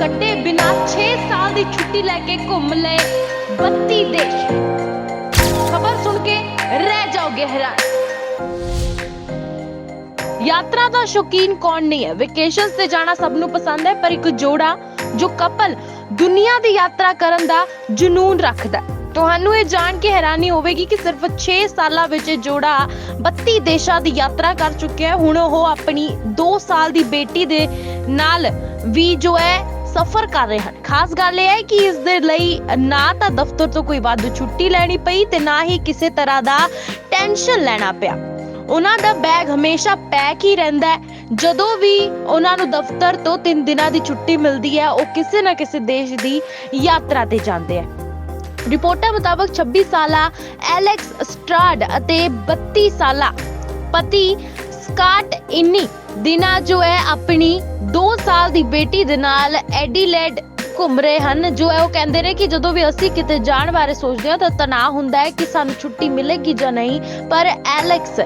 ਕੱਟੇ ਬਿਨਾ 6 ਸਾਲ ਦੀ ਛੁੱਟੀ ਲੈ ਕੇ ਘੁੰਮ ਲਏ 32 ਦੇਸ਼। ਖਬਰ ਸੁਣ ਕੇ ਰਹਿ ਜਾਓਗੇ ਹੈਰਾਨ ਯਾਤਰਾ ਦਾ ਸ਼ੌਕੀਨ ਕੌਣ ਨਹੀਂ ਹੈ? ਵੈਕੇਸ਼ਨਸ ਤੇ ਜਾਣਾ ਸਭ ਨੂੰ ਪਸੰਦ ਹੈ, ਪਰ ਇੱਕ ਜੋੜਾ, ਜੋ ਕਪਲ ਦੁਨੀਆ ਦੀ ਯਾਤਰਾ ਕਰਨ ਦਾ ਜਨੂਨ ਰੱਖਦਾ ਤੁਹਾਨੂੰ ਇਹ ਜਾਣ ਕੇ ਹੈਰਾਨੀ ਹੋਵੇਗੀ ਕਿ ਸਿਰਫ 6 ਸਾਲਾਂ ਵਿੱਚ ਇਹ ਜੋੜਾ 32 ਦੇਸ਼ਾਂ ਦੀ ਯਾਤਰਾ ਕਰ ਚੁੱਕਿਆ ਹੈ। ਹੁਣ ਉਹ ਆਪਣੀ 2 ਸਾਲ ਦੀ ਬੇਟੀ ਦੇ ਨਾਲ ਵੀ ਜੋ ਹੈ ਸਫਰ ਕਰ ਰਹੇ ਹਨ। ਖਾਸ ਗੱਲ ਇਹ ਹੈ ਕਿ ਇਸ ਦੇ ਲਈ ਨਾ ਤਾਂ ਦਫ਼ਤਰ ਤੋਂ ਕੋਈ ਵਾਧੂ ਛੁੱਟੀ ਲੈਣੀ ਪਈ ਤੇ ਨਾ ਹੀ ਕਿਸੇ ਤਰ੍ਹਾਂ ਦਾ ਟੈਨਸ਼ਨ ਲੈਣਾ ਪਿਆ। ਉਹਨਾਂ ਦਾ ਬੈਗ ਹਮੇਸ਼ਾ ਪੈਕ ਹੀ ਰਹਿੰਦਾ ਹੈ। ਜਦੋਂ ਵੀ ਉਹਨਾਂ ਨੂੰ ਦਫ਼ਤਰ ਤੋਂ 3 ਦਿਨਾਂ ਦੀ ਛੁੱਟੀ ਮਿਲਦੀ ਹੈ, ਉਹ ਕਿਸੇ ਨਾ ਕਿਸੇ ਦੇਸ਼ ਦੀ ਯਾਤਰਾ ਤੇ ਜਾਂਦੇ ਹੈ ਰਿਪੋਰਟਾਂ ਮੁਤਾਬਕ 26 ਸਾਲਾ ਐਲੈਕਸ ਸਟਰਾਡ ਅਤੇ 32 ਸਾਲਾ ਪਤੀ ਸਕਾਟ ਇਨੀ ਦਿਨਾ ਜੋ ਹੈ ਆਪਣੀ 2 ਸਾਲ ਦੀ ਬੇਟੀ ਦੇ ਨਾਲ ਐਡੀਲੇਡ ਘੁੰਮ ਰਹੇ ਹਨ। ਜੋ ਹੈ ਉਹ ਕਹਿੰਦੇ ਨੇ ਕਿ ਜਦੋਂ ਵੀ ਅਸੀਂ ਕਿਤੇ ਜਾਣ ਬਾਰੇ ਸੋਚਦੇ ਹਾਂ ਤਾਂ ਤਣਾਅ ਹੁੰਦਾ ਹੈ ਕਿ ਸਾਨੂੰ ਛੁੱਟੀ ਮਿਲੇਗੀ ਜਾਂ ਨਹੀਂ। ਪਰ ਐਲੈਕਸ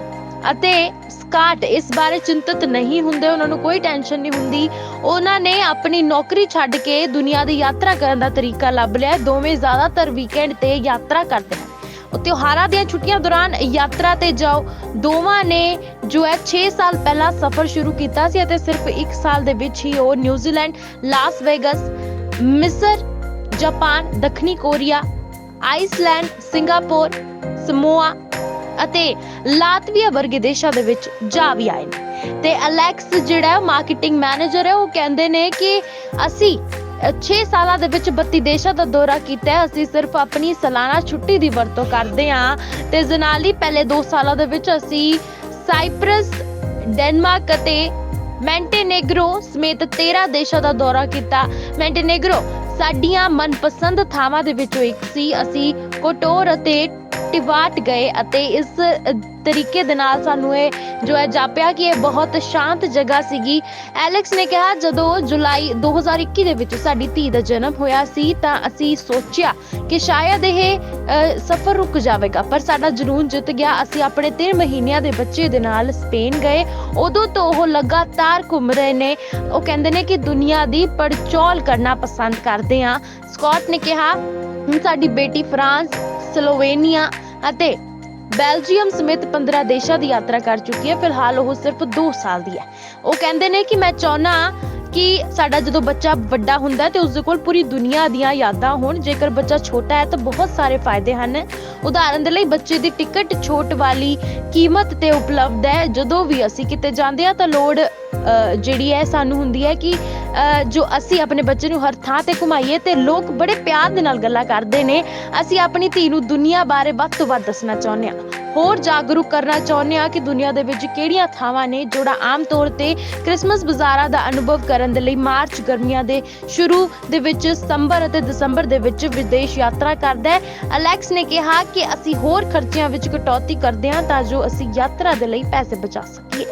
ਅਤੇ ਸਕਾਟ ਇਸ ਬਾਰੇ ਚਿੰਤਤ ਨਹੀਂ ਹੁੰਦੇ, ਉਹਨਾਂ ਨੂੰ ਕੋਈ ਟੈਨਸ਼ਨ ਨਹੀਂ ਹੁੰਦੀ। ਉਹਨਾਂ ਨੇ ਆਪਣੀ ਨੌਕਰੀ ਛੱਡ ਕੇ ਦੁਨੀਆ ਦੀ ਯਾਤਰਾ ਕਰਨ ਦਾ ਤਰੀਕਾ ਲੱਭ ਲਿਆ। ਹੈ। ਦੋਵੇਂ ਜ਼ਿਆਦਾਤਰ ਵੀਕਐਂਡ ਤੇ ਯਾਤਰਾ ਕਰਦੇ ਹਨ ਤਿਉਹਾਰਾਂ ਦੀਆਂ ਛੁੱਟੀਆਂ ਦੌਰਾਨ ਯਾਤਰਾ ਤੇ ਜਾਓ। ਦੋਵਾਂ ਨੇ ਜੋ ਹੈ 6 ਸਾਲ ਪਹਿਲਾਂ ਸਫ਼ਰ ਸ਼ੁਰੂ ਕੀਤਾ ਸੀ ਅਤੇ ਸਿਰਫ 1 ਸਾਲ ਦੇ ਵਿੱਚ ਹੀ ਉਹ ਨਿਊਜ਼ੀਲੈਂਡ, ਲਾਸ ਵੇਗਸ, ਮਿਸਰ, ਜਾਪਾਨ, ਦੱਖਣੀ ਕੋਰੀਆ, ਆਈਸਲੈਂਡ, ਸਿੰਗਾਪੁਰ, ਸਮੋਆ ਅਤੇ ਲਾਤਵੀਆ ਵਰਗੇ ਦੇਸ਼ਾਂ ਦੇ ਵਿੱਚ ਜਾ ਵੀ ਆਏ ਨੇ। ਤੇ ਅਲੈਕਸ ਜਿਹੜਾ ਮਾਰਕੀਟਿੰਗ ਮੈਨੇਜਰ ਹੈ, ਉਹ ਕਹਿੰਦੇ ਨੇ ਕਿ ਅਸੀਂ 6 ਸਾਲਾਂ ਦੇ ਵਿੱਚ 32 ਦੇਸ਼ਾਂ ਦਾ ਦੌਰਾ ਕੀਤਾ ਹੈ। ਅਸੀਂ ਸਿਰਫ ਆਪਣੀ ਸਾਲਾਨਾ ਛੁੱਟੀ ਦੀ ਵਰਤੋਂ ਕਰਦੇ ਹਾਂ। ਤੇ ਇਸ ਪਹਿਲੇ 2 ਸਾਲਾਂ ਦੇ ਵਿੱਚ ਅਸੀਂ ਸਾਈਪ੍ਰਸ, ਡੈਨਮਾਰਕ ਅਤੇ ਮੈਂਟੇਨੇਗਰੋ ਸਮੇਤ 13 ਦੇਸ਼ਾਂ ਦਾ ਦੌਰਾ ਕੀਤਾ। ਮੈਂਟੇਨੇਗਰੋ ਸਾਡੀਆਂ ਮਨਪਸੰਦ ਥਾਵਾਂ ਦੇ ਵਿੱਚੋਂ ਇੱਕ ਸੀ। ਅਸੀਂ ਕੋਟੋਰ ਅਤੇ ਟਿਵਾਟ ਗਏ ਅਤੇ ਇਸ ਤਰੀਕੇ ਦੇ ਨਾਲ ਸਾਨੂੰ ਇਹ ਜੋ ਹੈ ਜਾਪਿਆ ਕਿ ਇਹ ਬਹੁਤ ਸ਼ਾਂਤ ਜਗ੍ਹਾ ਸੀਗੀ। ਐਲੈਕਸ ਨੇ ਕਿਹਾ, ਜਦੋਂ ਜੁਲਾਈ 2021 ਦੇ ਵਿੱਚ ਸਾਡੀ ਧੀ ਦਾ ਜਨਮ ਹੋਇਆ ਸੀ, ਤਾਂ ਅਸੀਂ ਸੋਚਿਆ ਕਿ ਸ਼ਾਇਦ ਇਹ ਸਫ਼ਰ ਰੁਕ ਜਾਵੇਗਾ। ਪਰ ਸਾਡਾ ਜਨੂਨ ਜਿੱਤ ਗਿਆ। ਅਸੀਂ ਆਪਣੇ 3 ਮਹੀਨਿਆਂ ਦੇ ਬੱਚੇ ਦੇ ਨਾਲ ਸਪੇਨ ਗਏ। ਉਦੋਂ ਤੋਂ ਉਹ ਲਗਾਤਾਰ ਘੁੰਮ ਰਹੇ ਨੇ। ਉਹ ਕਹਿੰਦੇ ਨੇ ਕਿ ਦੁਨੀਆ ਦੀ ਪੜਚੋਲ ਕਰਨਾ ਪਸੰਦ ਕਰਦੇ ਆ ਸਕਾਟ ਨੇ ਕਿਹਾ ਸਾਡੀ ਬੇਟੀ ਫਰਾਂਸ ਸਲੋਵੇਨੀਆ ਅਤੇ ਬੈਲਜੀਅਮ ਸਮੇਤ 15 ਦੇਸ਼ਾਂ ਦੀ ਯਾਤਰਾ ਕਰ ਚੁੱਕੀ ਹੈ। ਫਿਲਹਾਲ ਉਹ ਸਿਰਫ 2 ਸਾਲ ਦੀ ਹੈ। ਉਹ ਕਹਿੰਦੇ ਨੇ ਕਿ ਮੈਂ ਚਾਹੁੰਦਾ ਕਿ ਸਾਡਾ ਜਦੋਂ ਬੱਚਾ ਵੱਡਾ ਹੁੰਦਾ ਤੇ ਉਸ ਦੇ ਕੋਲ ਪੂਰੀ ਦੁਨੀਆ ਦੀਆਂ ਯਾਦਾਂ ਹੋਣ, ਜੇਕਰ ਬੱਚਾ ਛੋਟਾ ਹੈ ਤਾਂ ਬਹੁਤ ਸਾਰੇ ਫਾਇਦੇ ਹਨ। ਉਦਾਹਰਨ ਦੇ ਲਈ, ਬੱਚੇ ਦੀ ਟਿਕਟ ਛੋਟ ਵਾਲੀ ਕੀਮਤ ਤੇ ਉਪਲਬਧ ਹੈ। ਜਦੋਂ ਵੀ ਅਸੀਂ ਕਿਤੇ ਜਾਂਦੇ ਹਾਂ ਤਾਂ ਲੋੜ ਜਿਹੜੀ ਹੈ ਸਾਨੂੰ ਹੁੰਦੀ ਹੈ ਕਿ ਜੋ ਅਸੀਂ ਆਪਣੇ ਬੱਚੇ ਨੂੰ ਹਰ ਥਾਂ ਤੇ ਘੁਮਾਈਏ ਤੇ ਲੋਕ ਬੜੇ ਪਿਆਰ ਦੇ ਨਾਲ ਗੱਲਾਂ ਕਰਦੇ ਨੇ, ਅਸੀਂ ਆਪਣੀ ਧੀ ਨੂੰ ਦੁਨੀਆ ਬਾਰੇ ਵੱਧ ਤੋਂ ਵੱਧ ਦੱਸਣਾ ਚਾਹੁੰਦੇ ਹਾਂ। ਹੋਰ ਜਾਗਰੂਕ ਕਰਨਾ ਚਾਹੁੰਦੇ ਹਾਂ ਕਿ ਦੁਨੀਆ ਦੇ ਵਿੱਚ ਕਿਹੜੀਆਂ ਥਾਵਾਂ ਨੇ ਜਿਹੜਾ ਆਮ ਤੌਰ ਤੇ ਕ੍ਰਿਸਮਸ ਬਾਜ਼ਾਰਾਂ ਦਾ ਅਨੁਭਵ ਕਰਨ ਦੇ ਲਈ ਮਾਰਚ ਗਰਮੀਆਂ ਦੇ ਸ਼ੁਰੂ ਦੇ ਵਿੱਚ, ਸਤੰਬਰ ਅਤੇ ਦਸੰਬਰ ਦੇ ਵਿੱਚ ਵਿਦੇਸ਼ ਯਾਤਰਾ ਕਰਦਾ ਹੈ। ਅਲੈਕਸ ਨੇ ਕਿਹਾ ਕਿ ਅਸੀਂ ਹੋਰ ਖਰਚਿਆਂ ਵਿੱਚ ਕਟੌਤੀ ਕਰਦੇ ਹਾਂ ਤਾਂ ਜੋ ਅਸੀਂ ਯਾਤਰਾ ਦੇ ਲਈ ਪੈਸੇ ਬਚਾ ਸਕੀਏ।